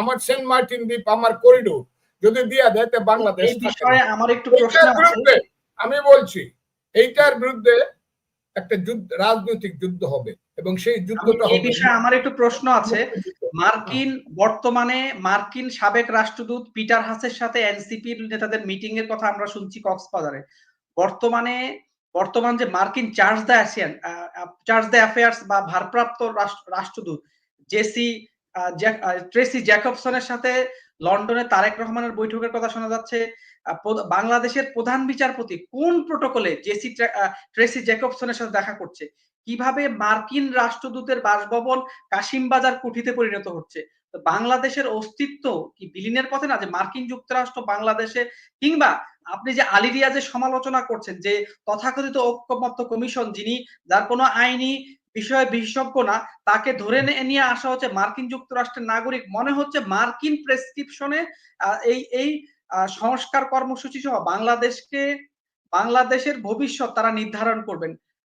আমার Saint Martin দ্বীপ আমার করিডোর যদি দিয়া দেয় বাংলাদেশ আমার একটু প্রশ্ন আছে। বিরুদ্ধে আমি বলছি এইটার বিরুদ্ধে একটা যুদ্ধ রাজনৈতিক যুদ্ধ হবে এবং সেই যুদ্ধটা এই বিষয়ে আমার একটু প্রশ্ন আছে। মার্কিন বর্তমানে মার্কিন সাবেক রাষ্ট্রদূত পিটার হাসের সাথে এনসিপির নেতাদের মিটিং এর কথা আমরা শুনছি কক্সবাজারে। বর্তমানে বর্তমান যে মার্কিন চার্জ দ্য আসিয়ান চার্জ দ্য অ্যাফেয়ার্স বা ভারপ্রাপ্ত রাষ্ট্রদূত জেসি ট্রেসি জ্যাকবসনের সাথে লন্ডনে তারেক রহমানের বৈঠকের কথা শোনা যাচ্ছে। বাংলাদেশের প্রধান বিচারপতি কোন প্রোটোকলে জেসি ট্রেসি জ্যাকবসনের সাথে দেখা করছে? কীভাবে মার্কিন রাষ্ট্রদূতের বাসভবন কাশিমবাজার কুঠিতে পরিণত হচ্ছে? বাংলাদেশের অস্তিত্ব কি বিলীনের পথে না? যে মার্কিন যুক্তরাষ্ট্র বাংলাদেশে কিংবা আপনি যে আলী রিয়াজের সমালোচনা করছেন যে তথাকথিত ঐক্যমত্য কমিশন যিনি, যার কোনো আইনি বিষয়ে বিশেষজ্ঞ না, তাকে ধরে নিয়ে আসা হচ্ছে মার্কিন যুক্তরাষ্ট্রের নাগরিক। মনে হচ্ছে মার্কিন প্রেসক্রিপশনে এই এই সংস্কার কর্মসূচি সহ বাংলাদেশকে, বাংলাদেশের ভবিষ্যৎ তারা নির্ধারণ করবেন।